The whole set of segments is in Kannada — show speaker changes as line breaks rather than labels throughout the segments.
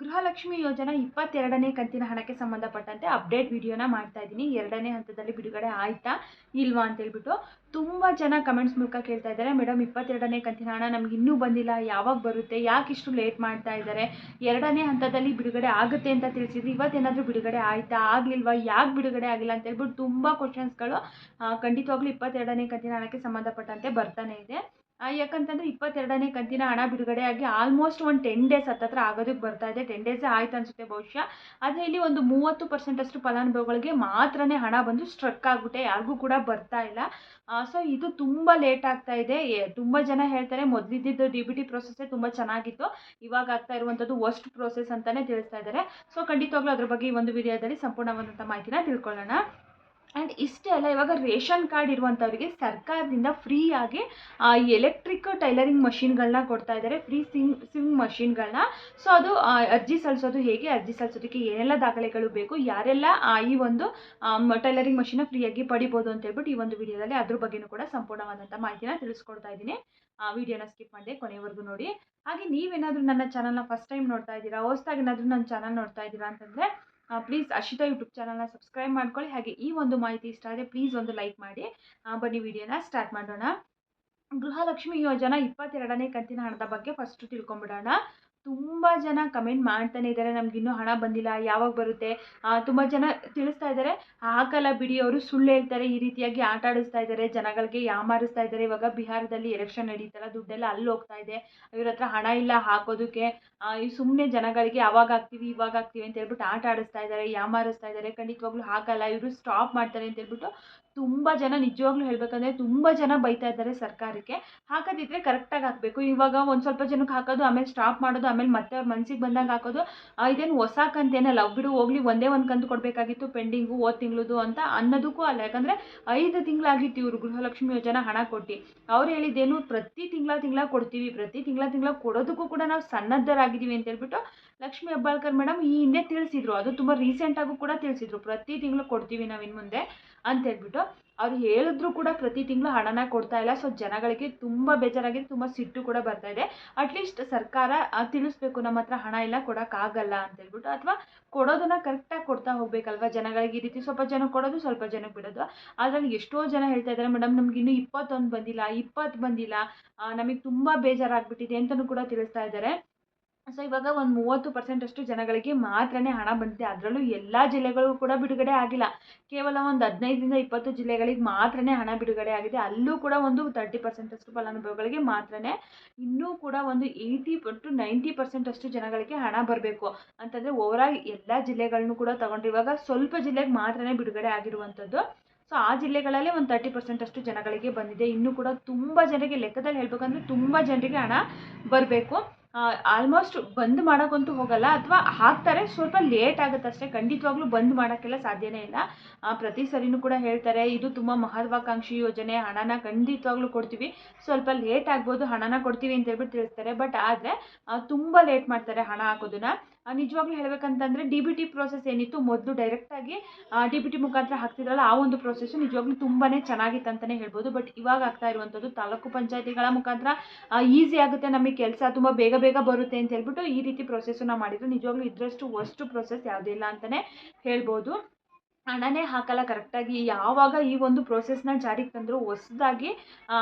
ಗೃಹಲಕ್ಷ್ಮಿ ಯೋಜನಾ ಇಪ್ಪತ್ತೆರಡನೇ ಕಂತಿನ ಹಣಕ್ಕೆ ಸಂಬಂಧಪಟ್ಟಂತೆ ಅಪ್ಡೇಟ್ ವಿಡಿಯೋನ ಮಾಡ್ತಾ ಇದ್ದೀನಿ. ಎರಡನೇ ಹಂತದಲ್ಲಿ ಬಿಡುಗಡೆ ಆಯ್ತಾ? ಇಲ್ವಾ ಅಂತ ಹೇಳ್ಬಿಟ್ಟು ತುಂಬ ಜನ ಕಮೆಂಟ್ಸ್ ಮೂಲಕ ಕೇಳ್ತಾ ಇದ್ದಾರೆ. ಮೇಡಮ್ ಇಪ್ಪತ್ತೆರಡನೇ ಕಂತಿನ ಹಣ ನಮ್ಗೆ ಇನ್ನೂ ಬಂದಿಲ್ಲ. ಯಾವಾಗ ಬರುತ್ತೆ? ಯಾಕೆ ಇಷ್ಟು ಲೇಟ್ ಮಾಡ್ತಾ ಇದ್ದಾರೆ? ಎರಡನೇ ಹಂತದಲ್ಲಿ ಬಿಡುಗಡೆ ಆಗುತ್ತೆ ಅಂತ ತಿಳಿಸಿದ್ರು ಇವತ್ತೇನಾದರೂ ಬಿಡುಗಡೆ ಆಯ್ತಾ? ಆಗಲಿಲ್ವಾ? ಯಾಕೆ ಬಿಡುಗಡೆ ಆಗಿಲ್ಲ ಅಂತ ಹೇಳ್ಬಿಟ್ಟು ತುಂಬ ಕ್ವಶನ್ಸ್ಗಳು ಖಂಡಿತವಾಗ್ಲೂ ಇಪ್ಪತ್ತೆರಡನೇ ಕಂತಿನ ಹಣಕ್ಕೆ ಸಂಬಂಧಪಟ್ಟಂತೆ ಬರ್ತಾನೆ ಇದೆ. ಯಾಕಂತಂದ್ರೆ ಇಪ್ಪತ್ತೆರಡನೇ ಕಂತಿನ ಹಣ ಬಿಡುಗಡೆ ಆಗಿ ಆಲ್ಮೋಸ್ಟ್ ಒಂದು ಟೆನ್ ಡೇಸ್ ಹತ್ತತ್ರ ಆಗೋದಕ್ಕೆ ಬರ್ತಾ ಇದೆ. ಟೆನ್ ಡೇಸೇ ಆಯ್ತು ಅನ್ಸುತ್ತೆ ಬಹುಶಃ. ಆದರೆ ಇಲ್ಲಿ ಒಂದು ಮೂವತ್ತು ಪರ್ಸೆಂಟ್ ಅಷ್ಟು ಫಲಾನುಭವಿಗಳಿಗೆ ಮಾತ್ರನೇ ಹಣ ಬಂದು ಸ್ಟ್ರಕ್ ಆಗಿಬಿಟ್ಟೆ. ಯಾರಿಗೂ ಕೂಡ ಬರ್ತಾ ಇಲ್ಲ. ಸೊ ಇದು ತುಂಬ ಲೇಟ್ ಆಗ್ತಾ ಇದೆ. ತುಂಬ ಜನ ಹೇಳ್ತಾರೆ ಮೊದಲಿದ್ದಿದ್ದು ಡಿ ಬಿ ಟಿ ಪ್ರೊಸೆಸ್ಸೇ ತುಂಬ ಚೆನ್ನಾಗಿತ್ತು. ಇವಾಗ ಆಗ್ತಾ ಇರುವಂಥದ್ದು ವರ್ಸ್ಟ್ ಪ್ರೋಸೆಸ್ ಅಂತಲೇ ತಿಳಿಸ್ತಾ ಇದ್ದಾರೆ. ಸೊ ಖಂಡಿತವಾಗ್ಲೂ ಅದ್ರ ಬಗ್ಗೆ ಈ ಒಂದು ವಿಡಿಯೋದಲ್ಲಿ ಸಂಪೂರ್ಣವಾದಂಥ ಮಾಹಿತಿನ ತಿಳ್ಕೊಳ್ಳೋಣ. ಆ್ಯಂಡ್ ಇಷ್ಟೇ ಅಲ್ಲ, ಇವಾಗ ರೇಷನ್ ಕಾರ್ಡ್ ಇರುವಂಥವ್ರಿಗೆ ಸರ್ಕಾರದಿಂದ ಫ್ರೀಯಾಗಿ ಎಲೆಕ್ಟ್ರಿಕ್ ಟೈಲರಿಂಗ್ ಮಷಿನ್ಗಳನ್ನ ಕೊಡ್ತಾ ಇದ್ದಾರೆ ಫ್ರೀ ಸಿಮ್ ಸಿಮ್ ಮಷಿನ್ಗಳನ್ನ ಸೊ ಅದು ಅರ್ಜಿ ಸಲ್ಲಿಸೋದು ಹೇಗೆ, ಅರ್ಜಿ ಸಲ್ಲಿಸೋದಕ್ಕೆ ಏನೆಲ್ಲ ದಾಖಲೆಗಳು ಬೇಕು, ಯಾರೆಲ್ಲ ಈ ಒಂದು ಟೈಲರಿಂಗ್ ಮಷಿನ ಫ್ರೀಯಾಗಿ ಪಡಿಬೋದು ಅಂತ ಹೇಳ್ಬಿಟ್ಟು ಈ ಒಂದು ವಿಡಿಯೋದಲ್ಲಿ ಅದ್ರ ಬಗ್ಗೆನೂ ಕೂಡ ಸಂಪೂರ್ಣವಾದಂಥ ಮಾಹಿತಿನ ತಿಳಿಸ್ಕೊಡ್ತಾ ಇದ್ದೀನಿ. ಆ, ವಿಡಿಯೋನ ಸ್ಕಿಪ್ ಮಾಡಿದೆ ಕೊನೆವರೆಗೂ ನೋಡಿ. ಹಾಗೆ ನೀವೇನಾದರೂ ನನ್ನ ಚಾನಲ್ನ ಫಸ್ಟ್ ಟೈಮ್ ನೋಡ್ತಾ ಇದ್ದೀರಾ, ಹೊಸ್ದಾಗಿ ಏನಾದರೂ ನನ್ನ ಚಾನಲ್ ನೋಡ್ತಾ ಇದ್ದೀರಾ ಅಂತಂದರೆ ಪ್ಲೀಸ್ ಅಶಿತಾ ಯೂಟ್ಯೂಬ್ ಚಾನಲ್ನ ಸಬ್ಸ್ಕ್ರೈಬ್ ಮಾಡ್ಕೊಳ್ಳಿ. ಹಾಗೆ ಈ ಒಂದು ಮಾಹಿತಿ ಇಷ್ಟ ಆದರೆ ಪ್ಲೀಸ್ ಒಂದು ಲೈಕ್ ಮಾಡಿ. ಬನ್ನಿ ವಿಡಿಯೋನ ಸ್ಟಾರ್ಟ್ ಮಾಡೋಣ. ಗೃಹಲಕ್ಷ್ಮಿ ಯೋಜನಾ ಇಪ್ಪತ್ತೆರಡನೇ ಕಂತಿನ ಹಣದ ಬಗ್ಗೆ ಫಸ್ಟ್ ತಿಳ್ಕೊಂಬಿಡೋಣ. ತುಂಬ ಜನ ಕಮೆಂಟ್ ಮಾಡ್ತಾನೆ ಇದ್ದಾರೆ. ನಮ್ಗೆ ಇನ್ನೂ ಹಣ ಬಂದಿಲ್ಲ. ಯಾವಾಗ ಬರುತ್ತೆ? ತುಂಬ ಜನ ತಿಳಿಸ್ತಾ ಇದ್ದಾರೆ. ಹಾಕಲ್ಲ ಬಿಡಿ ಅವರು. ಸುಳ್ಳು ಹೇಳ್ತಾರೆ. ಈ ರೀತಿಯಾಗಿ ಆಟ ಆಡಿಸ್ತಾ ಇದ್ದಾರೆ. ಜನಗಳಿಗೆ ಯಾಮಾರಿಸ್ತಾ ಇದ್ದಾರೆ? ಇವಾಗ ಬಿಹಾರದಲ್ಲಿ ಎಲೆಕ್ಷನ್ ನಡೀತಲ್ಲ. ದುಡ್ಡೆಲ್ಲ ಅಲ್ಲಿ ಹೋಗ್ತಾ ಇದೆ. ಇವ್ರ ಹತ್ರ ಹಣ ಇಲ್ಲ ಹಾಕೋದಕ್ಕೆ. ಈ ಸುಮ್ಮನೆ ಜನಗಳಿಗೆ ಅವಾಗ ಆಗ್ತೀವಿ ಇವಾಗ ಹಾಕ್ತೀವಿ ಅಂತ ಹೇಳ್ಬಿಟ್ಟು ಆಟ ಆಡಿಸ್ತಾ ಇದ್ದಾರೆ. ಯಾಮಾರಿಸ್ತಾ ಇದ್ದಾರೆ? ಖಂಡಿತವಾಗ್ಲೂ ಹಾಕಲ್ಲ. ಇವರು ಸ್ಟಾಪ್ ಮಾಡ್ತಾರೆ ಅಂತ ಹೇಳ್ಬಿಟ್ಟು ತುಂಬ ಜನ ನಿಜವಾಗ್ಲೂ ಹೇಳ್ಬೇಕಂದ್ರೆ ತುಂಬ ಜನ ಬೈತಾ ಇದ್ದಾರೆ ಸರ್ಕಾರಕ್ಕೆ. ಹಾಕೋದಿದ್ರೆ ಕರೆಕ್ಟಾಗಿ ಹಾಕಬೇಕು. ಇವಾಗ ಒಂದು ಸ್ವಲ್ಪ ಜನಕ್ಕೆ ಹಾಕೋದು, ಆಮೇಲೆ ಸ್ಟಾಪ್ ಮಾಡೋದು, ಆಮೇಲೆ ಮತ್ತೆ ಅವ್ರ ಮನ್ಸಿಗೆ ಬಂದಾಗ ಹಾಕೋದು. ಇದೇನು ಹೊಸ ಕಂತೇನಲ್ಲ. ಬಿಡು, ಹೋಗ್ಲಿ ಒಂದೇ ಒಂದು ಕಂತು ಕೊಡಬೇಕಾಗಿತ್ತು ಪೆಂಡಿಂಗು ಓದ್ ತಿಂಗಳದು ಅಂತ ಅನ್ನೋದಕ್ಕೂ ಅಲ್ಲ. ಯಾಕಂದರೆ ಐದು ತಿಂಗಳಾಗಿತ್ತು ಇವರು ಗೃಹಲಕ್ಷ್ಮಿ ಯೋಜನೆ ಹಣ ಕೊಟ್ಟು. ಅವ್ರು ಹೇಳಿದ್ದೇನು ಪ್ರತಿ ತಿಂಗಳ ತಿಂಗಳ ಕೊಡ್ತೀವಿ. ಪ್ರತಿ ತಿಂಗಳ ತಿಂಗಳ ಕೊಡೋದಕ್ಕೂ ಕೂಡ ನಾವು ಸನ್ನದ್ಧರಾಗಿದ್ದೀವಿ ಅಂತ ಹೇಳ್ಬಿಟ್ಟು ಲಕ್ಷ್ಮಿ ಹೆಬ್ಬಾಳ್ಕರ್ ಮೇಡಮ್ ಈ ಹಿಂದೆ ತಿಳಿಸಿದ್ರು. ಅದು ತುಂಬ ರೀಸೆಂಟಾಗೂ ಕೂಡ ತಿಳಿಸಿದ್ರು. ಪ್ರತಿ ತಿಂಗಳು ಕೊಡ್ತೀವಿ ನಾವು ಇನ್ನು ಮುಂದೆ ಅಂತ ಹೇಳ್ಬಿಟ್ಟು. ಅವ್ರು ಹೇಳಿದ್ರು ಕೂಡ ಪ್ರತಿ ತಿಂಗಳು ಹಣನ ಕೊಡ್ತಾ ಇಲ್ಲ. ಸೊ ಜನಗಳಿಗೆ ತುಂಬ ಬೇಜಾರಾಗಿದೆ. ತುಂಬ ಸಿಟ್ಟು ಕೂಡ ಬರ್ತಾ ಇದೆ. ಅಟ್ಲೀಸ್ಟ್ ಸರ್ಕಾರ ತಿಳಿಸ್ಬೇಕು ನಮ್ಮ ಹತ್ರ ಹಣ ಇಲ್ಲ ಕೊಡೋಕ್ಕಾಗಲ್ಲ ಅಂತ ಹೇಳ್ಬಿಟ್ಟು. ಅಥವಾ ಕೊಡೋದನ್ನ ಕರೆಕ್ಟಾಗಿ ಕೊಡ್ತಾ ಹೋಗ್ಬೇಕಲ್ವಾ ಜನಗಳಿಗೆ ಈ ರೀತಿ? ಸ್ವಲ್ಪ ಜನ ಕೊಡೋದು, ಸ್ವಲ್ಪ ಜನಕ್ಕೆ ಬಿಡೋದು. ಅದರಲ್ಲಿ ಎಷ್ಟೋ ಜನ ಹೇಳ್ತಾ ಇದ್ದಾರೆ ಮೇಡಮ್, ನಮ್ಗೆ ಇನ್ನೂ ಇಪ್ಪತ್ತೊಂದು ಬಂದಿಲ್ಲ ಇಪ್ಪತ್ತು ಬಂದಿಲ್ಲ. ನಮಗೆ ತುಂಬ ಬೇಜಾರಾಗ್ಬಿಟ್ಟಿದೆ ಅಂತಲೂ ಕೂಡ ತಿಳಿಸ್ತಾ ಇದ್ದಾರೆ ಸೊ ಇವಾಗ ಒಂದು ಮೂವತ್ತು ಪರ್ಸೆಂಟ್ ಅಷ್ಟು ಜನಗಳಿಗೆ ಮಾತ್ರನೇ ಹಣ ಬಂದಿದೆ. ಅದರಲ್ಲೂ ಎಲ್ಲ ಜಿಲ್ಲೆಗಳು ಕೂಡ ಬಿಡುಗಡೆ ಆಗಿಲ್ಲ. ಕೇವಲ ಒಂದು ಹದಿನೈದರಿಂದ ಇಪ್ಪತ್ತು ಜಿಲ್ಲೆಗಳಿಗೆ ಮಾತ್ರನೇ ಹಣ ಬಿಡುಗಡೆ ಆಗಿದೆ. ಅಲ್ಲೂ ಕೂಡ ಒಂದು ತರ್ಟಿ ಪರ್ಸೆಂಟಷ್ಟು ಫಲಾನುಭವಿಗಳಿಗೆ ಮಾತ್ರನೇ ಇನ್ನೂ ಕೂಡ ಒಂದು ಏಯ್ಟಿ ಟು ನೈಂಟಿ ಪರ್ಸೆಂಟ್ ಅಷ್ಟು ಜನಗಳಿಗೆ ಹಣ ಬರಬೇಕು. ಅಂತಂದರೆ ಓವರಾಲ್ ಎಲ್ಲ ಜಿಲ್ಲೆಗಳನ್ನು ಕೂಡ ತಗೊಂಡ್ರೆ ಇವಾಗ ಸ್ವಲ್ಪ ಜಿಲ್ಲೆಗೆ ಮಾತ್ರನೇ ಬಿಡುಗಡೆ ಆಗಿರುವಂಥದ್ದು. ಸೊ ಆ ಜಿಲ್ಲೆಗಳಲ್ಲೇ ಒಂದು ತರ್ಟಿ ಪರ್ಸೆಂಟ್ ಅಷ್ಟು ಜನಗಳಿಗೆ ಬಂದಿದೆ. ಇನ್ನೂ ಕೂಡ ತುಂಬ ಜನರಿಗೆ ಲೆಕ್ಕದಲ್ಲಿ ಹೇಳ್ಬೇಕಂದ್ರೆ ತುಂಬ ಜನರಿಗೆ ಹಣ ಬರಬೇಕು. ಆಲ್ಮೋಸ್ಟ್ ಬಂದ್ ಮಾಡೋಕ್ಕಂತೂ ಹೋಗಲ್ಲ ಅಥವಾ ಹಾಕ್ತಾರೆ, ಸ್ವಲ್ಪ ಲೇಟ್ ಆಗುತ್ತೆ ಅಷ್ಟೇ. ಖಂಡಿತವಾಗ್ಲೂ ಬಂದ್ ಮಾಡೋಕ್ಕೆಲ್ಲ ಸಾಧ್ಯನೇ ಇಲ್ಲ. ಪ್ರತಿ ಸರಿನೂ ಕೂಡ ಹೇಳ್ತಾರೆ, ಇದು ತುಂಬ ಮಹತ್ವಾಕಾಂಕ್ಷಿ ಯೋಜನೆ, ಹಣನ ಖಂಡಿತವಾಗ್ಲೂ ಕೊಡ್ತೀವಿ. ಸ್ವಲ್ಪ ಲೇಟ್ ಆಗ್ಬೋದು, ಹಣನ ಕೊಡ್ತೀವಿ ಅಂತ ಹೇಳ್ಬಿಟ್ಟು ತಿಳಿಸ್ತಾರೆ. ಬಟ್ ಆದರೆ ತುಂಬ ಲೇಟ್ ಮಾಡ್ತಾರೆ ಹಣ ಹಾಕೋದನ್ನ. ನಿಜವಾಗ್ಲೂ ಹೇಳ್ಬೇಕಂತಂದ್ರೆ ಡಿ ಬಿ ಟಿ ಪ್ರೋಸೆಸ್ ಏನಿತ್ತು, ಮೊದಲು ಡೈರೆಕ್ಟಾಗಿ ಡಿ ಬಿ ಟಿ ಮುಖಾಂತರ ಹಾಕ್ತಿದ್ರಲ್ಲ, ಆ ಒಂದು ಪ್ರೋಸೆಸ್ಸು ನಿಜವಾಗ್ಲೂ ತುಂಬಾನೇ ಚೆನ್ನಾಗಿತ್ತು ಅಂತಲೇ ಹೇಳ್ಬೋದು. ಬಟ್ ಇವಾಗ ಆಗ್ತಾ ಇರುವಂಥದ್ದು ತಾಲೂಕು ಪಂಚಾಯತಿಗಳ ಮುಖಾಂತರ ಈಸಿ ಆಗುತ್ತೆ, ನಮಗೆ ಕೆಲಸ ತುಂಬ ಬೇಗ ಬೇಗ ಬರುತ್ತೆ ಅಂತ ಹೇಳ್ಬಿಟ್ಟು ಈ ರೀತಿ ಪ್ರೊಸೆಸ್ಸನ್ನ ಮಾಡಿದ್ರು. ನಿಜವಾಗ್ಲೂ ಇದರಷ್ಟು ವರ್ಸ್ಟ್ ಪ್ರೊಸೆಸ್ ಯಾವುದೂ ಇಲ್ಲ ಅಂತಲೇ ಹೇಳ್ಬೋದು. ಹಣನೇ ಹಾಕಲ್ಲ, ಕರೆಕ್ಟಾಗಿ ಯಾವಾಗ ಈ ಒಂದು ಪ್ರೋಸೆಸ್ನ ಜಾರಿಗೆ ತಂದರು ಹೊಸದಾಗಿ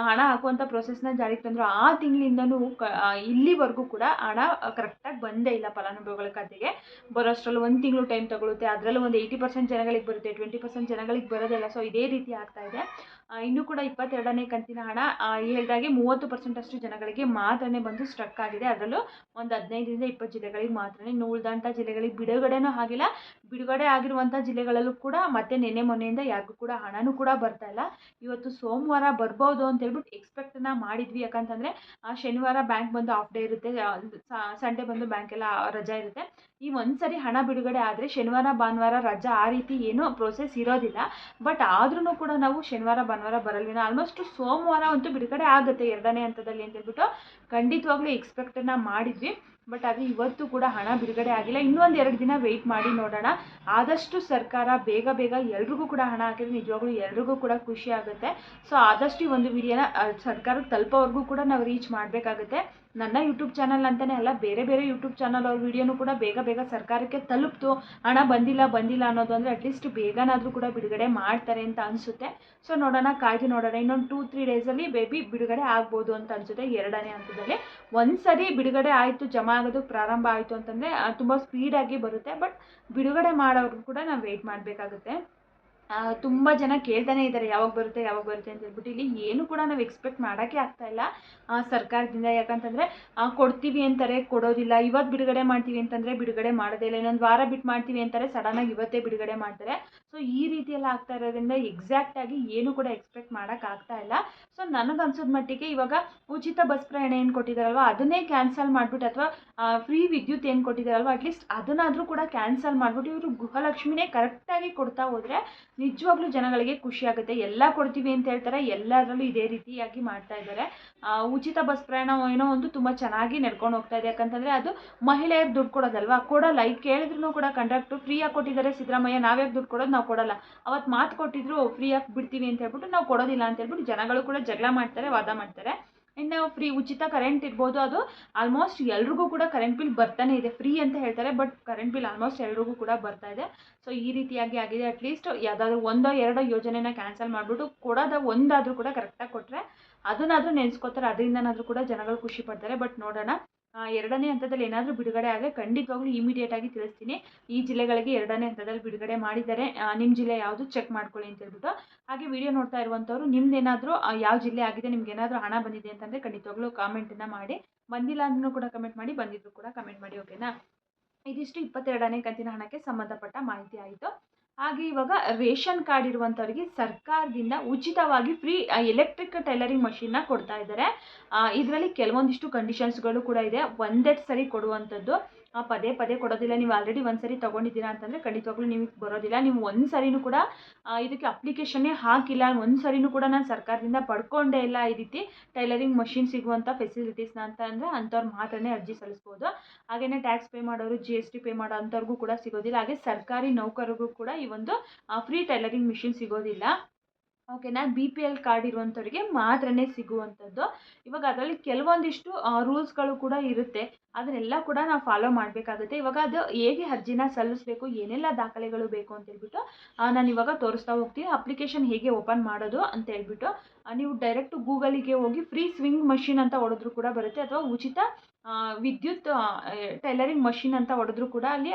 ಹಣ ಹಾಕುವಂಥ ಪ್ರೋಸೆಸ್ನ ಜಾರಿಗೆ ತಂದರು ಆ ತಿಂಗಳಿಂದನೂ ಕ ಇಲ್ಲಿವರೆಗೂ ಕೂಡ ಹಣ ಕರೆಕ್ಟಾಗಿ ಬಂದೇ ಇಲ್ಲ ಫಲಾನುಭವಿಗಳ ಖಾತೆಗೆ. ಬರೋಷ್ಟರಲ್ಲಿ ಒಂದು ತಿಂಗಳು ಟೈಮ್ ತಗೊಳುತ್ತೆ, ಅದರಲ್ಲೂ ಒಂದು ಏಯ್ಟಿ ಪರ್ಸೆಂಟ್ ಜನಗಳಿಗೆ ಬರುತ್ತೆ ಟ್ವೆಂಟಿ ಪರ್ಸೆಂಟ್ ಜನಗಳಿಗೆ ಬರೋದಿಲ್ಲ ಸೊ ಇದೇ ರೀತಿ ಆಗ್ತಾ ಇದೆ. ಇನ್ನೂ ಕೂಡ ಇಪ್ಪತ್ತೆರಡನೇ ಕಂತಿನ ಹಣ ಹೇಳಿದಾಗೆ ಮೂವತ್ತು ಪರ್ಸೆಂಟ್ ಅಷ್ಟು ಜನಗಳಿಗೆ ಮಾತ್ರನೇ ಬಂದು ಸ್ಟ್ರಕ್ ಆಗಿದೆ. ಅದರಲ್ಲೂ ಒಂದು ಹದಿನೈದರಿಂದ ಇಪ್ಪತ್ತು ಜಿಲ್ಲೆಗಳಿಗೆ ಮಾತ್ರನೇ. ಉಳಿದಂಥ ಜಿಲ್ಲೆಗಳಿಗೆ ಬಿಡುಗಡೆನೂ ಆಗಿಲ್ಲ. ಬಿಡುಗಡೆ ಆಗಿರುವಂಥ ಜಿಲ್ಲೆಗಳಲ್ಲೂ ಕೂಡ ಮತ್ತೆ ನಿನ್ನೆ ಮೊನ್ನೆಯಿಂದ ಯಾರಿಗೂ ಕೂಡ ಹಣನೂ ಕೂಡ ಬರ್ತಾ ಇಲ್ಲ. ಇವತ್ತು ಸೋಮವಾರ ಬರ್ಬೋದು ಅಂತ ಹೇಳ್ಬಿಟ್ಟು ಎಕ್ಸ್ಪೆಕ್ಟನ್ನ ಮಾಡಿದ್ವಿ. ಯಾಕಂತಂದರೆ ಶನಿವಾರ ಬ್ಯಾಂಕ್ ಬಂದು ಆಫ್ ಡೇ ಇರುತ್ತೆ. ಸಂಡೇ ಬಂದು ಬ್ಯಾಂಕ್ ಎಲ್ಲ ರಜಾ ಇರುತ್ತೆ. ಈ ಒಂದ್ಸರಿ ಹಣ ಬಿಡುಗಡೆ ಆದರೆ ಶನಿವಾರ, ಭಾನುವಾರ ರಜಾ ಆ ರೀತಿ ಏನೂ ಪ್ರೋಸೆಸ್ ಇರೋದಿಲ್ಲ. ಬಟ್ ಆದ್ರೂ ಕೂಡ ನಾವು ಶನಿವಾರ ಬರಲ್ವಿನ ಆಲ್ಮೋಸ್ಟ್ ಸೋಮವಾರ ಅಂತೂ ಬಿಡುಗಡೆ ಆಗುತ್ತೆ ಎರಡನೇ ಹಂತದಲ್ಲಿ ಅಂತ ಹೇಳ್ಬಿಟ್ಟು ಖಂಡಿತವಾಗ್ಲೂ ಎಕ್ಸ್ಪೆಕ್ಟನ್ನು ಮಾಡಿದ್ವಿ. ಬಟ್ ಅದು ಇವತ್ತು ಕೂಡ ಹಣ ಬಿಡುಗಡೆ ಆಗಿಲ್ಲ. ಇನ್ನೊಂದು ಎರಡು ದಿನ ವೆಯ್ಟ್ ಮಾಡಿ ನೋಡೋಣ. ಆದಷ್ಟು ಸರ್ಕಾರ ಬೇಗ ಬೇಗ ಎಲ್ರಿಗೂ ಕೂಡ ಹಣ ಹಾಕಿದ್ರೆ ನಿಜವಾಗ್ಲೂ ಎಲ್ರಿಗೂ ಕೂಡ ಖುಷಿ ಆಗುತ್ತೆ. ಸೊ ಆದಷ್ಟು ಒಂದು ವಿಡಿಯೋನ ಸರ್ಕಾರಕ್ಕೆ ತಲುಪೋವರೆಗೂ ಕೂಡ ನಾವು ರೀಚ್ ಮಾಡಬೇಕಾಗುತ್ತೆ. ನನ್ನ ಯೂಟ್ಯೂಬ್ ಚಾನಲ್ ಅಂತಲೇ ಅಲ್ಲ, ಬೇರೆ ಬೇರೆ ಯೂಟ್ಯೂಬ್ ಚಾನಲ್ ಅವ್ರ ವಿಡಿಯೋನು ಕೂಡ ಬೇಗ ಬೇಗ ಸರ್ಕಾರಕ್ಕೆ ತಲುಪ್ತು. ಹಣ ಬಂದಿಲ್ಲ ಬಂದಿಲ್ಲ ಅನ್ನೋದು ಅಂದರೆ ಅಟ್ಲೀಸ್ಟ್ ಬೇಗನಾದರೂ ಕೂಡ ಬಿಡುಗಡೆ ಮಾಡ್ತಾರೆ ಅಂತ ಅನಿಸುತ್ತೆ. ಸೊ ನೋಡೋಣ ಕಾಯ್ದು ನೋಡೋಣ. ಇನ್ನೊಂದು ಟೂ ತ್ರೀ ಡೇಸಲ್ಲಿ ಬೇಬಿ ಬಿಡುಗಡೆ ಆಗ್ಬೋದು ಅಂತ ಅನಿಸುತ್ತೆ ಎರಡನೇ ಹಂತದಲ್ಲಿ. ಒಂದು ಸರಿ ಬಿಡುಗಡೆ ಆಯಿತು, ಜಮಾ ಆಗೋದು ಪ್ರಾರಂಭ ಆಯಿತು ಅಂತಂದರೆ ತುಂಬ ಸ್ಪೀಡಾಗಿ ಬರುತ್ತೆ. ಬಟ್ ಬಿಡುಗಡೆ ಮಾಡೋರ್ಗು ಕೂಡ ನಾವು ವೆಯ್ಟ್ ಮಾಡಬೇಕಾಗುತ್ತೆ. ತುಂಬ ಜನ ಕೇಳ್ತಾನೆ ಇದ್ದಾರೆ ಯಾವಾಗ ಬರುತ್ತೆ ಯಾವಾಗ ಬರುತ್ತೆ ಅಂತ ಹೇಳ್ಬಿಟ್ಟು. ಇಲ್ಲಿ ಏನು ಕೂಡ ನಾವು ಎಕ್ಸ್ಪೆಕ್ಟ್ ಮಾಡೋಕ್ಕೆ ಆಗ್ತಾ ಇಲ್ಲ. ಆ, ಸರ್ಕಾರದಿಂದ ಯಾಕಂತಂದರೆ ಕೊಡ್ತೀವಿ ಅಂತಾರೆ ಕೊಡೋದಿಲ್ಲ. ಇವತ್ತು ಬಿಡುಗಡೆ ಮಾಡ್ತೀವಿ ಅಂತಂದರೆ ಬಿಡುಗಡೆ ಮಾಡೋದೇ ಇಲ್ಲ. ಇನ್ನೊಂದು ವಾರ ಬಿಟ್ಟು ಮಾಡ್ತೀವಿ ಅಂತಾರೆ ಸಡನ್ನಾಗಿ ಇವತ್ತೇ ಬಿಡುಗಡೆ ಮಾಡ್ತಾರೆ. ಸೊ ಈ ರೀತಿಯೆಲ್ಲ ಆಗ್ತಾ ಇರೋದ್ರಿಂದ ಎಕ್ಸಾಕ್ಟಾಗಿ ಏನು ಕೂಡ ಎಕ್ಸ್ಪೆಕ್ಟ್ ಮಾಡೋಕ್ಕೆ ಆಗ್ತಾ ಇಲ್ಲ. ಸೊ ನನಗೆ ಅನ್ಸೋದ್ ಮಟ್ಟಿಗೆ ಇವಾಗ ಉಚಿತ ಬಸ್ ಪ್ರಯಾಣ ಏನು ಕೊಟ್ಟಿದ್ದಾರಲ್ವ ಅದನ್ನೇ ಕ್ಯಾನ್ಸಲ್ ಮಾಡಿಬಿಟ್ಟು ಅಥವಾ ಫ್ರೀ ವಿದ್ಯುತ್ ಏನು ಕೊಟ್ಟಿದ್ದಾರಲ್ವ ಅಟ್ಲೀಸ್ಟ್ ಅದನ್ನಾದರೂ ಕೂಡ ಕ್ಯಾನ್ಸಲ್ ಮಾಡಿಬಿಟ್ಟು ಇವರು ಗೃಹಲಕ್ಷ್ಮಿನೇ ಕರೆಕ್ಟಾಗಿ ಕೊಡ್ತಾ ಹೋದರೆ ನಿಜವಾಗ್ಲೂ ಜನಗಳಿಗೆ ಖುಷಿ ಆಗುತ್ತೆ ಎಲ್ಲ ಕೊಡ್ತೀವಿ ಅಂತ ಹೇಳ್ತಾರೆ. ಎಲ್ಲದರಲ್ಲೂ ಇದೇ ರೀತಿಯಾಗಿ ಮಾಡ್ತಾ ಇದ್ದಾರೆ. ಉಚಿತ ಬಸ್ ಪ್ರಯಾಣ ಏನೋ ಒಂದು ತುಂಬ ಚೆನ್ನಾಗಿ ನಡ್ಕೊಂಡು ಹೋಗ್ತಾ ಇದೆ. ಯಾಕಂತಂದರೆ ಅದು ಮಹಿಳೆಯರು ದುಡ್ಡು ಕೊಡೋದಲ್ವಾ? ಕೊಡೋಲ್ಲ. ಈಗ ಕೇಳಿದ್ರು ಕೂಡ ಕಂಡಕ್ಟ್ರು ಫ್ರೀಯಾಗಿ ಕೊಟ್ಟಿದ್ದಾರೆ ಸಿದ್ದರಾಮಯ್ಯ. ನಾವ್ಯಾಕೆ ದುಡ್ಡು ಕೊಡೋದು? ನಾವು ಕೊಡಲ್ಲ. ಅವತ್ತು ಮಾತು ಕೊಟ್ಟಿದ್ರು ಫ್ರೀಯಾಗಿ ಬಿಡ್ತೀವಿ ಅಂತ ಹೇಳ್ಬಿಟ್ಟು ನಾವು ಕೊಡೋದಿಲ್ಲ ಅಂತ ಹೇಳ್ಬಿಟ್ಟು ಜನಗಳು ಕೂಡ ಜಗಳ ಮಾಡ್ತಾರೆ, ವಾದ ಮಾಡ್ತಾರೆ. ಇನ್ನು ಫ್ರೀ ಉಚಿತ ಕರೆಂಟ್ ಇರ್ಬೋದು ಅದು. ಆಲ್ಮೋಸ್ಟ್ ಎಲ್ರಿಗೂ ಕೂಡ ಕರೆಂಟ್ ಬಿಲ್ ಬರ್ತಾನೆ ಇದೆ. ಫ್ರೀ ಅಂತ ಹೇಳ್ತಾರೆ ಬಟ್ ಕರೆಂಟ್ ಬಿಲ್ ಆಲ್ಮೋಸ್ಟ್ ಎಲ್ರಿಗೂ ಕೂಡ ಬರ್ತಾ ಇದೆ. ಸೊ ಈ ರೀತಿಯಾಗಿ ಆಗಿದೆ. ಅಟ್ಲೀಸ್ಟ್ ಯಾವುದಾದ್ರೂ ಒಂದೋ ಎರಡೋ ಯೋಜನೆನ ಕ್ಯಾನ್ಸಲ್ ಮಾಡಿಬಿಟ್ಟು ಕೊಡೋದ ಒಂದಾದರೂ ಕೂಡ ಕರೆಕ್ಟಾಗಿ ಕೊಟ್ಟರೆ ಅದನ್ನಾದರೂ ನೆನೆಸ್ಕೋತಾರೆ. ಅದರಿಂದನಾದರೂ ಕೂಡ ಜನಗಳು ಖುಷಿ ಪಡ್ತಾರೆ. ಬಟ್ ನೋಡೋಣ. ಎರಡನೇ ಹಂತದಲ್ಲಿ ಏನಾದರೂ ಬಿಡುಗಡೆ ಆದರೆ ಖಂಡಿತವಾಗ್ಲೂ ಇಮಿಡಿಯೇಟ್ ಆಗಿ ತಿಳಿಸ್ತೀನಿ. ಈ ಜಿಲ್ಲೆಗಳಿಗೆ ಎರಡನೇ ಹಂತದಲ್ಲಿ ಬಿಡುಗಡೆ ಮಾಡಿದ್ದಾರೆ ನಿಮ್ಮ ಜಿಲ್ಲೆ ಯಾವುದು ಚೆಕ್ ಮಾಡ್ಕೊಳ್ಳಿ ಅಂತ ಹೇಳ್ಬಿಟ್ಟು. ಹಾಗೆ ವಿಡಿಯೋ ನೋಡ್ತಾ ಇರುವಂಥವ್ರು ನಿಮ್ದೇನಾದರೂ ಯಾವ ಜಿಲ್ಲೆ ಆಗಿದೆ, ನಿಮ್ಗೆ ಏನಾದರೂ ಹಣ ಬಂದಿದೆ ಅಂತಂದರೆ ಖಂಡಿತವಾಗ್ಲೂ ಕಾಮೆಂಟನ್ನು ಮಾಡಿ. ಬಂದಿಲ್ಲ ಅಂದ್ರೂ ಕೂಡ ಕಮೆಂಟ್ ಮಾಡಿ, ಬಂದಿದ್ರು ಕೂಡ ಕಮೆಂಟ್ ಮಾಡಿ ಓಕೆನಾ ಇದಿಷ್ಟು ಇಪ್ಪತ್ತೆರಡನೇ ಕಂತಿನ ಹಣಕ್ಕೆ ಸಂಬಂಧಪಟ್ಟ ಮಾಹಿತಿ ಆಯಿತು. ಹಾಗೆ ಇವಾಗ ರೇಷನ್ ಕಾರ್ಡ್ ಇರುವಂಥವ್ರಿಗೆ ಸರ್ಕಾರದಿಂದ ಉಚಿತವಾಗಿ ಫ್ರೀ ಎಲೆಕ್ಟ್ರಿಕ್ ಟೈಲರಿಂಗ್ ಮಷಿನ್ನ ಕೊಡ್ತಾ ಇದ್ದಾರೆ. ಇದರಲ್ಲಿ ಕೆಲವೊಂದಿಷ್ಟು ಕಂಡೀಷನ್ಸ್ಗಳು ಕೂಡ ಇದೆ. ಒಂದೇ ಸರಿ ಕೊಡುವಂಥದ್ದು ಪದೇ ಪದೇ ಕೊಡೋದಿಲ್ಲ. ನೀವು ಆಲ್ರೆಡಿ ಒಂದು ಸರಿ ತೊಗೊಂಡಿದ್ದೀರಾ ಅಂತಂದರೆ ಖಂಡಿತವಾಗ್ಲೂ ನಿಮಗೆ ಬರೋದಿಲ್ಲ. ನೀವು ಒಂದು ಸರಿನೂ ಕೂಡ ಇದಕ್ಕೆ ಅಪ್ಲಿಕೇಶನ್ನೇ ಹಾಕಿಲ್ಲ. ಒಂದು ಸರಿನೂ ಕೂಡ ನಾನು ಸರ್ಕಾರದಿಂದ ಪಡ್ಕೊಂಡೇ ಇಲ್ಲ ಈ ರೀತಿ ಟೈಲರಿಂಗ್ ಮಷಿನ್ ಸಿಗುವಂಥ ಫೆಸಿಲಿಟೀಸ್ನ ಅಂತ ಅಂದರೆ ಅಂಥವ್ರು ಮಾತ್ರನೇ ಅರ್ಜಿ ಸಲ್ಲಿಸ್ಬೋದು. ಹಾಗೆಯೇ ಟ್ಯಾಕ್ಸ್ ಪೇ ಮಾಡೋರು ಜಿ ಎಸ್ ಟಿ ಪೇ ಮಾಡೋ ಅಂಥವ್ರಿಗೂ ಕೂಡ ಸಿಗೋದಿಲ್ಲ. ಹಾಗೆ ಸರ್ಕಾರಿ ನೌಕರರಿಗೂ ಕೂಡ ಈ ಒಂದು ಫ್ರೀ ಟೈಲರಿಂಗ್ ಮಿಷಿನ್ ಸಿಗೋದಿಲ್ಲ. ಓಕೆನಾ ಬಿ ಪಿ ಎಲ್ ಕಾರ್ಡ್ ಇರುವಂಥವ್ರಿಗೆ ಮಾತ್ರನೇ ಸಿಗುವಂಥದ್ದು ಇವಾಗ ಅದರಲ್ಲಿ ಕೆಲವೊಂದಿಷ್ಟು ರೂಲ್ಸ್ಗಳು ಕೂಡ ಇರುತ್ತೆ. ಅದನ್ನೆಲ್ಲ ಕೂಡ ನಾವು ಫಾಲೋ ಮಾಡಬೇಕಾಗುತ್ತೆ. ಇವಾಗ ಅದು ಹೇಗೆ ಅರ್ಜಿನ ಸಲ್ಲಿಸಬೇಕು, ಏನೆಲ್ಲ ದಾಖಲೆಗಳು ಬೇಕು ಅಂತ ಹೇಳ್ಬಿಟ್ಟು ನಾನು ಇವಾಗ ತೋರಿಸ್ತಾ ಹೋಗ್ತೀನಿ. ಅಪ್ಲಿಕೇಶನ್ ಹೇಗೆ ಓಪನ್ ಮಾಡೋದು ಅಂತ ಹೇಳ್ಬಿಟ್ಟು ನೀವು ಡೈರೆಕ್ಟ್ ಗೂಗಲಿಗೆ ಹೋಗಿ ಫ್ರೀ ಸ್ವಿಂಗ್ ಮಷಿನ್ ಅಂತ ಹೊಡೆದ್ರು ಕೂಡ ಬರುತ್ತೆ ಅಥವಾ ಉಚಿತ ವಿದ್ಯುತ್ ಟೈಲರಿಂಗ್ ಮಷಿನ್ ಅಂತ ಹೊಡೆದ್ರು ಕೂಡ ಅಲ್ಲಿ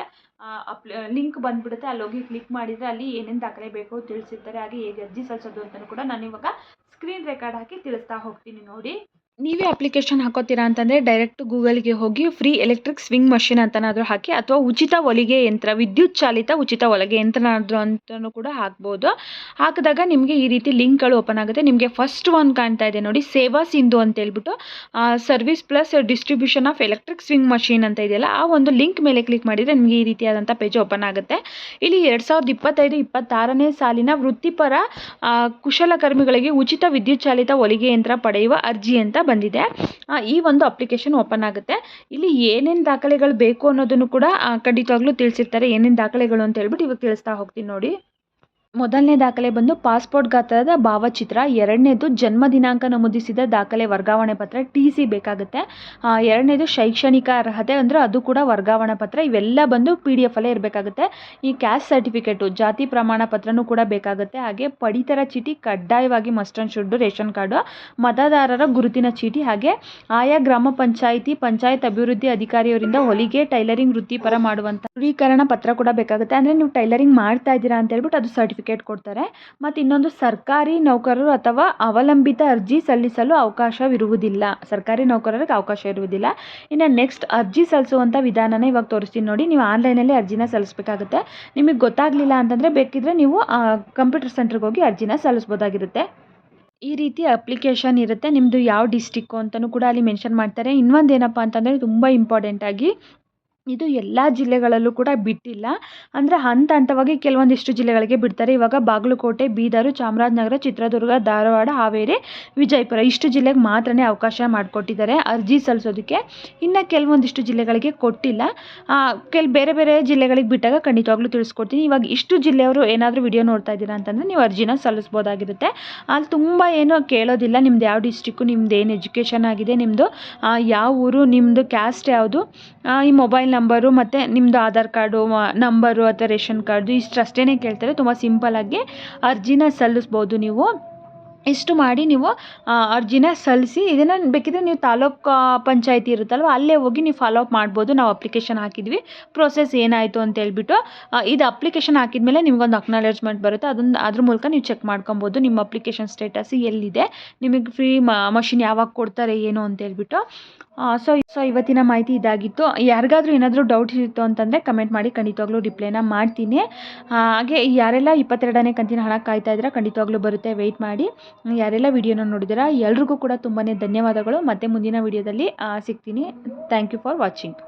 ಲಿಂಕ್ ಬಂದ್ಬಿಡುತ್ತೆ. ಅಲ್ಲಿ ಹೋಗಿ ಕ್ಲಿಕ್ ಮಾಡಿದರೆ ಅಲ್ಲಿ ಏನೇನು ದಾಖಲೆ ಬೇಕು ತಿಳಿಸಿರ್ತಾರೆ. ಹಾಗೆ ಹೇಗೆ ಅರ್ಜಿ ಸಲ್ಲಿಸೋದು ಅಂತಲೂ ಕೂಡ ನಾನು ಇವಾಗ ಸ್ಕ್ರೀನ್ ರೆಕಾರ್ಡ್ ಹಾಕಿ ತಿಳಿಸ್ತಾ ಹೋಗ್ತೀನಿ ನೋಡಿ. ನೀವೇ ಅಪ್ಲಿಕೇಶನ್ ಹಾಕೋತೀರಾ ಅಂತಂದರೆ ಡೈರೆಕ್ಟ್ ಗೂಗಲ್ಗೆ ಹೋಗಿ ಫ್ರೀ ಎಲೆಕ್ಟ್ರಿಕ್ ಸ್ವಿಂಗ್ ಮಷಿನ್ ಅಂತನಾದರೂ ಹಾಕಿ ಅಥವಾ ಉಚಿತ ಹೊಲಿಗೆ ಯಂತ್ರ, ವಿದ್ಯುತ್ ಚಾಲಿತ ಉಚಿತ ಹೊಲಿಗೆ ಯಂತ್ರನಾದರೂ ಅಂತಲೂ ಕೂಡ ಹಾಕ್ಬೋದು. ಹಾಕಿದಾಗ ನಿಮಗೆ ಈ ರೀತಿ ಲಿಂಕ್ಗಳು ಓಪನ್ ಆಗುತ್ತೆ. ನಿಮಗೆ ಫಸ್ಟ್ ಒನ್ ಕಾಣ್ತಾ ಇದೆ ನೋಡಿ, ಸೇವಾ ಸಿಂಧು ಅಂತ ಹೇಳ್ಬಿಟ್ಟು service plus distribution of electric swing machine ಅಂತ ಇದೆಯಲ್ಲ, ಆ ಒಂದು ಲಿಂಕ್ ಮೇಲೆ ಕ್ಲಿಕ್ ಮಾಡಿದರೆ ನಿಮಗೆ ಈ ರೀತಿಯಾದಂಥ ಪೇಜ್ ಓಪನ್ ಆಗುತ್ತೆ. ಇಲ್ಲಿ ಎರಡು ಸಾವಿರದ ಇಪ್ಪತ್ತೈದು, ಇಪ್ಪತ್ತಾರನೇ ಸಾಲಿನ ವೃತ್ತಿಪರ ಕುಶಲಕರ್ಮಿಗಳಿಗೆ ಉಚಿತ ವಿದ್ಯುತ್ ಚಾಲಿತ ಹೊಲಿಗೆ ಯಂತ್ರ ಪಡೆಯುವ ಅರ್ಜಿ ಅಂತ ಬಂದಿದೆ. ಈ ಒಂದು ಅಪ್ಲಿಕೇಶನ್ ಓಪನ್ ಆಗುತ್ತೆ. ಇಲ್ಲಿ ಏನೇನು ದಾಖಲೆಗಳು ಬೇಕು ಅನ್ನೋದನ್ನು ಕೂಡ ಖಂಡಿತವಾಗ್ಲೂ ತಿಳಿಸಿರ್ತಾರೆ. ಏನೇನು ದಾಖಲೆಗಳು ಅಂತ ಹೇಳ್ಬಿಟ್ಟು ಇವಾಗ ತಿಳಿಸ್ತಾ ಹೋಗ್ತೀನಿ ನೋಡಿ. ಮೊದಲನೇ ದಾಖಲೆ ಬಂದು ಪಾಸ್ಪೋರ್ಟ್ ಗಾತ್ರದ ಭಾವಚಿತ್ರ, ಎರಡನೇದು ಜನ್ಮ ದಿನಾಂಕ ನಮೂದಿಸಿದ ದಾಖಲೆ ವರ್ಗಾವಣೆ ಪತ್ರ ಟಿ ಸಿ ಬೇಕಾಗುತ್ತೆ ಎರಡನೇದು ಶೈಕ್ಷಣಿಕ ಅರ್ಹತೆ ಅಂದರೆ ಅದು ಕೂಡ ವರ್ಗಾವಣೆ ಪತ್ರ, ಇವೆಲ್ಲ ಬಂದು ಪಿ ಡಿ ಎಫಲ್ಲೇ ಇರಬೇಕಾಗುತ್ತೆ. ಈ ಕ್ಯಾಸ್ಟ್ ಸರ್ಟಿಫಿಕೇಟು, ಜಾತಿ ಪ್ರಮಾಣ ಪತ್ರನೂ ಕೂಡ ಬೇಕಾಗುತ್ತೆ. ಹಾಗೆ ಪಡಿತರ ಚೀಟಿ ಕಡ್ಡಾಯವಾಗಿ must should should, ration card, ಮತದಾರರ ಗುರುತಿನ ಚೀಟಿ, ಹಾಗೆ ಆಯಾ ಗ್ರಾಮ ಪಂಚಾಯಿತಿ, ಪಂಚಾಯತ್ ಅಭಿವೃದ್ಧಿ ಅಧಿಕಾರಿಯವರಿಂದ ಹೊಲಿಗೆ, ಟೈಲರಿಂಗ್ ವೃತ್ತಿಪರ ಮಾಡುವಂಥ ದೃಢೀಕರಣ ಪತ್ರ ಕೂಡ ಬೇಕಾಗುತ್ತೆ. ಅಂದರೆ ನೀವು ಟೈಲರಿಂಗ್ ಮಾಡ್ತಾ ಇದ್ದೀರಾ ಅಂತ ಹೇಳ್ಬಿಟ್ಟು ಅದು ಸರ್ಟಿಫಿಕೇಟ್ ಕೊಡ್ತಾರೆ. ಮತ್ತು ಇನ್ನೊಂದು ಸರ್ಕಾರಿ ನೌಕರರು ಅಥವಾ ಅವಲಂಬಿತ ಅರ್ಜಿ ಸಲ್ಲಿಸಲು ಅವಕಾಶವಿರುವುದಿಲ್ಲ. ಸರ್ಕಾರಿ ನೌಕರರಿಗೆ ಅವಕಾಶ ಇರುವುದಿಲ್ಲ. ಇನ್ನು ನೆಕ್ಸ್ಟ್ ಅರ್ಜಿ ಸಲ್ಲಿಸುವಂಥ ವಿಧಾನನೇ ಇವಾಗ ತೋರಿಸ್ತೀನಿ ನೋಡಿ. ನೀವು ಆನ್ಲೈನಲ್ಲಿ ಅರ್ಜಿನ ಸಲ್ಲಿಸಬೇಕಾಗುತ್ತೆ. ನಿಮಗೆ ಗೊತ್ತಾಗಲಿಲ್ಲ ಅಂತಂದರೆ ಬೇಕಿದ್ರೆ ನೀವು ಕಂಪ್ಯೂಟರ್ ಸೆಂಟ್ರಿಗೆ ಹೋಗಿ ಅರ್ಜಿನ ಸಲ್ಲಿಸ್ಬೋದಾಗಿರುತ್ತೆ. ಈ ರೀತಿ ಅಪ್ಲಿಕೇಶನ್ ಇರುತ್ತೆ. ನಿಮ್ಮದು ಯಾವ ಡಿಸ್ಟಿಕ್ಕು ಅಂತಲೂ ಕೂಡ ಅಲ್ಲಿ ಮೆನ್ಷನ್ ಮಾಡ್ತಾರೆ. ಇನ್ನೊಂದು ಏನಪ್ಪ ಅಂತಂದರೆ ತುಂಬ ಇಂಪಾರ್ಟೆಂಟಾಗಿ ಇದು ಎಲ್ಲ ಜಿಲ್ಲೆಗಳಲ್ಲೂ ಕೂಡ ಬಿಟ್ಟಿಲ್ಲ. ಅಂದರೆ ಹಂತ ಹಂತವಾಗಿ ಕೆಲವೊಂದಿಷ್ಟು ಜಿಲ್ಲೆಗಳಿಗೆ ಬಿಡ್ತಾರೆ. ಇವಾಗ ಬಾಗಲಕೋಟೆ, ಬೀದರು, ಚಾಮರಾಜನಗರ, ಚಿತ್ರದುರ್ಗ, ಧಾರವಾಡ, ಹಾವೇರಿ, ವಿಜಯಪುರ ಇಷ್ಟು ಜಿಲ್ಲೆಗೆ ಮಾತ್ರನೇ ಅವಕಾಶ ಮಾಡಿಕೊಟ್ಟಿದ್ದಾರೆ ಅರ್ಜಿ ಸಲ್ಲಿಸೋದಕ್ಕೆ. ಇನ್ನು ಕೆಲವೊಂದಿಷ್ಟು ಜಿಲ್ಲೆಗಳಿಗೆ ಕೊಟ್ಟಿಲ್ಲ. ಕೆಲ ಬೇರೆ ಬೇರೆ ಜಿಲ್ಲೆಗಳಿಗೆ ಬಿಟ್ಟಾಗ ಖಂಡಿತವಾಗ್ಲೂ ತಿಳಿಸ್ಕೊಡ್ತೀನಿ. ಇವಾಗ ಇಷ್ಟು ಜಿಲ್ಲೆಯವರು ಏನಾದರೂ ವಿಡಿಯೋ ನೋಡ್ತಾ ಇದ್ದೀರಾ ಅಂತಂದರೆ ನೀವು ಅರ್ಜಿನ ಸಲ್ಲಿಸ್ಬೋದಾಗಿರುತ್ತೆ. ಅಲ್ಲಿ ತುಂಬ ಏನೋ ಕೇಳೋದಿಲ್ಲ. ನಿಮ್ದು ಯಾವ ಡಿಸ್ಟಿಕ್ಕು ನಿಮ್ದು ಏನು ಎಜುಕೇಷನ್ ಆಗಿದೆ ನಿಮ್ಮದು ಯಾವ ಊರು ನಿಮ್ಮದು ಕ್ಯಾಸ್ಟ್ ಯಾವುದು ಈ ಮೊಬೈಲ್ ನಂಬರು ಮತ್ತು ನಿಮ್ಮದು ಆಧಾರ್ ಕಾರ್ಡು ನಂಬರು ಅಥವಾ ರೇಷನ್ ಕಾರ್ಡು ಇಷ್ಟು ಅಷ್ಟೇ ಕೇಳ್ತಾರೆ. ತುಂಬ ಸಿಂಪಲ್ಲಾಗಿ ಅರ್ಜಿನ ಸಲ್ಲಿಸ್ಬೋದು ನೀವು. ಇಷ್ಟು ಮಾಡಿ ನೀವು ಅರ್ಜಿನ ಸಲ್ಲಿಸಿ, ಇದನ್ನು ಬೇಕಿದ್ರೆ ನೀವು ತಾಲೂಕು ಪಂಚಾಯಿತಿ ಇರುತ್ತಲ್ವ, ಅಲ್ಲೇ ಹೋಗಿ ನೀವು ಫಾಲೋ ಅಪ್ ಮಾಡ್ಬೋದು. ನಾವು ಅಪ್ಲಿಕೇಶನ್ ಹಾಕಿದ್ವಿ. ಪ್ರೋಸೆಸ್ ಏನಾಯಿತು ಅಂತ ಹೇಳ್ಬಿಟ್ಟು ಇದು ಅಪ್ಲಿಕೇಶನ್ ಹಾಕಿದ್ಮೇಲೆ ನಿಮಗೊಂದು ಅಕ್ನಾಲೇಜ್ಮೆಂಟ್ ಬರುತ್ತೆ. ಅದನ್ನು ಅದ್ರ ಮೂಲಕ ನೀವು ಚೆಕ್ ಮಾಡ್ಕೊಬೋದು. ನಿಮ್ಮ ಅಪ್ಲಿಕೇಶನ್ ಸ್ಟೇಟಸ್ ಎಲ್ಲಿದೆ? ನಿಮಗೆ ಫ್ರೀ ಮಷಿನ್ ಯಾವಾಗ ಕೊಡ್ತಾರೆ, ಏನು ಅಂತ ಹೇಳ್ಬಿಟ್ಟು. ಸೊ ಸೊ ಇವತ್ತಿನ ಮಾಹಿತಿ ಇದಾಗಿತ್ತು. ಯಾರಿಗಾದರೂ ಏನಾದರೂ ಡೌಟ್ ಇತ್ತು ಅಂತಂದರೆ ಕಮೆಂಟ್ ಮಾಡಿ, ಖಂಡಿತವಾಗ್ಲೂ ರಿಪ್ಲೈನ ಮಾಡ್ತೀನಿ. ಹಾಗೆ ಯಾರೆಲ್ಲ ಇಪ್ಪತ್ತೆರಡನೇ ಕಂತಿನ ಹಣ ಕಾಯ್ತಾ ಇದ್ರೆ ಖಂಡಿತವಾಗ್ಲೂ ಬರುತ್ತೆ. ವೆಯ್ಟ್ ಮಾಡಿ. ಯಾರೆಲ್ಲ ವಿಡಿಯೋನ ನೋಡಿದ್ದೀರಾ, ಎಲ್ರಿಗೂ ಕೂಡ ತುಂಬಾ ಧನ್ಯವಾದಗಳು. ಮತ್ತೆ ಮುಂದಿನ ವಿಡಿಯೋದಲ್ಲಿ ಸಿಗ್ತೀನಿ. Thank you for watching